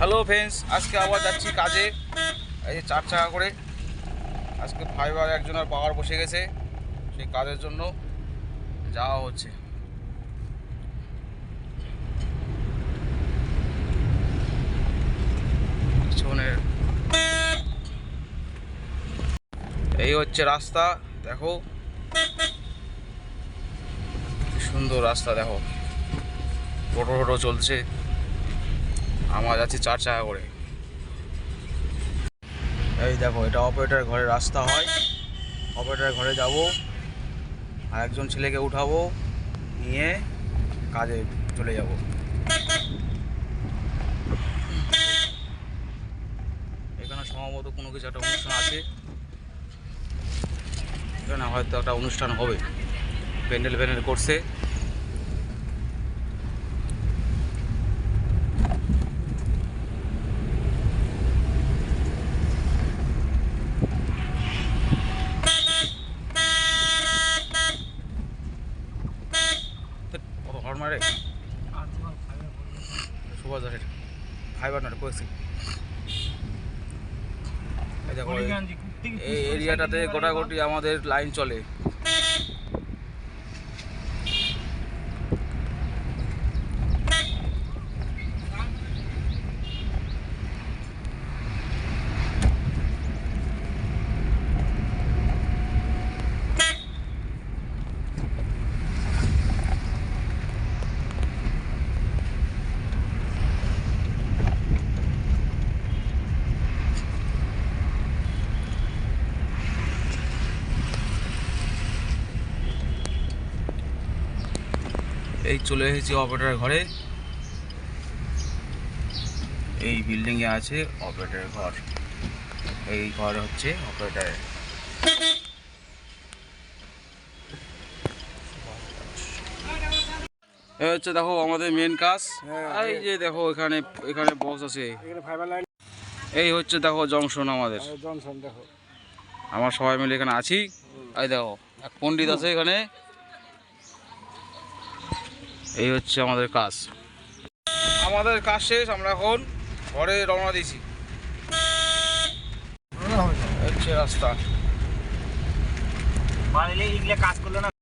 Hello friends আজকে আবার যাচ্ছি কাজে। এই যে চার চাকা করে। আজকে ফাইবার একজনের পাওয়ার বসে গেছে সেই কাজের জন্য যাওয়া হচ্ছে। এই হচ্ছে রাস্তা, দেখো। সুন্দর রাস্তা, দেখো। টোটো টোটো চলছে। আমরা যাচ্ছি চার চাকা করে। এই দেখো, এটা অপারেটার ঘরের রাস্তা হয়। অপারেটার ঘরে যাব আর একজন ছেলেকে উঠাবো, নিয়ে কাজে চলে যাব। এখানে সম্ভবত কোনো কিছু একটা অনুষ্ঠান আছে। এখানে হয়তো একটা অনুষ্ঠান হবে। প্যান্ডেল প্যান্ডেল করছে। কত ঘর মারে? সুভাষ দাসের ফাইবার নয় এই এরিয়াটাতে গোটাগুটি আমাদের লাইন চলে। এই চলে এসেছি অপারেটর ঘরে। এই বিল্ডিংয়ে আছে অপারেটর ঘর। এই ঘর হচ্ছে অপারেটরের এই হচ্ছে দেখো আমাদের মেন কাজ। এই যে দেখো এখানে এখানে বস আছে। এই হচ্ছে দেখো জংশন আমাদের। জনসন দেখো। আমার সবাই মিলে এখানে আছি। এই দেখো এক পণ্ডিত আছে এখানে। এই হচ্ছে আমাদের কাজ। আমাদের কাজ শেষ আমরা এখন ঘরে রওনা দিয়েছি। হচ্ছে রাস্তা। কাজ করলে না।